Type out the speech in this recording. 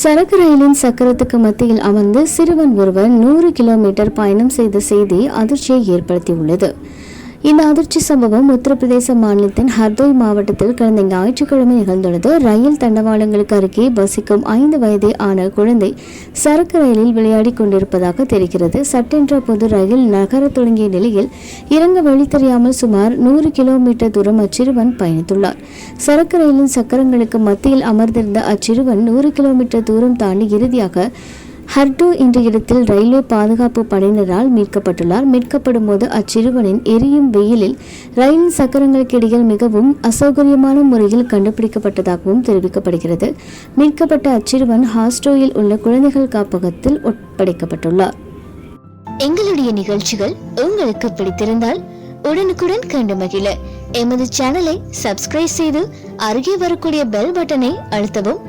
சரக்கு ரயிலின் சக்கரத்துக்கு மத்தியில் அமர்ந்து சிறுவன் ஒருவர் நூறு கிலோமீட்டர் பயணம் செய்த செய்தி அதிர்ச்சியை ஏற்படுத்தியுள்ளது. இந்த அதிர்ச்சி சம்பவம் உத்தரப்பிரதேச மாநிலத்தின் ஹர்தோய் மாவட்டத்தில் கடந்த ஞாயிற்றுக்கிழமை நிகழ்ந்துள்ளது. ரயில் தண்டவாளங்களுக்கு அருகே வசிக்கும் ஐந்து வயதே ஆன குழந்தை சரக்கு ரயிலில் விளையாடி கொண்டிருப்பதாக தெரிகிறது. சட்டென்ற பொது ரயில் நகரத் தொடங்கிய நிலையில் இறங்க வழி தெரியாமல் சுமார் நூறு கிலோமீட்டர் தூரம் அச்சிறுவன் பயணித்துள்ளார் சரக்கு ரயிலின் சக்கரங்களுக்கு மத்தியில் அமர்ந்திருந்த அச்சிறுவன் நூறு கிலோமீட்டர் தூரம் தாண்டி இறுதியாக ஹர்டோ என்ற இடத்தில் ரயில்வே பாதுகாப்பு படையினரால் மீட்கப்பட்டுள்ளார். மீட்கப்படும் போது அச்சிறுவனின் எரியும் வெயிலில் ரயில் சக்கரங்களுக்கு இடையில் மிகவும் அசௌகரியமான முறையில் கண்டுபிடிக்கப்பட்டதாகவும் தெரிவிக்கப்படுகிறது. மீட்கப்பட்ட அச்சிறுவன் ஹாஸ்டோயில் உள்ள குழந்தைகள் காப்பகத்தில் ஒப்படைக்கப்பட்டுள்ளார். எங்களுடைய நிகழ்ச்சிகள் உங்களுக்கு பிடித்திருந்தால் உடனுக்குடன் கண்டு மகிழ. எமது சேனலை சப்ஸ்கிரைப் செய்து அருகே வரக்கூடிய பெல் பட்டனை அழுத்தவும்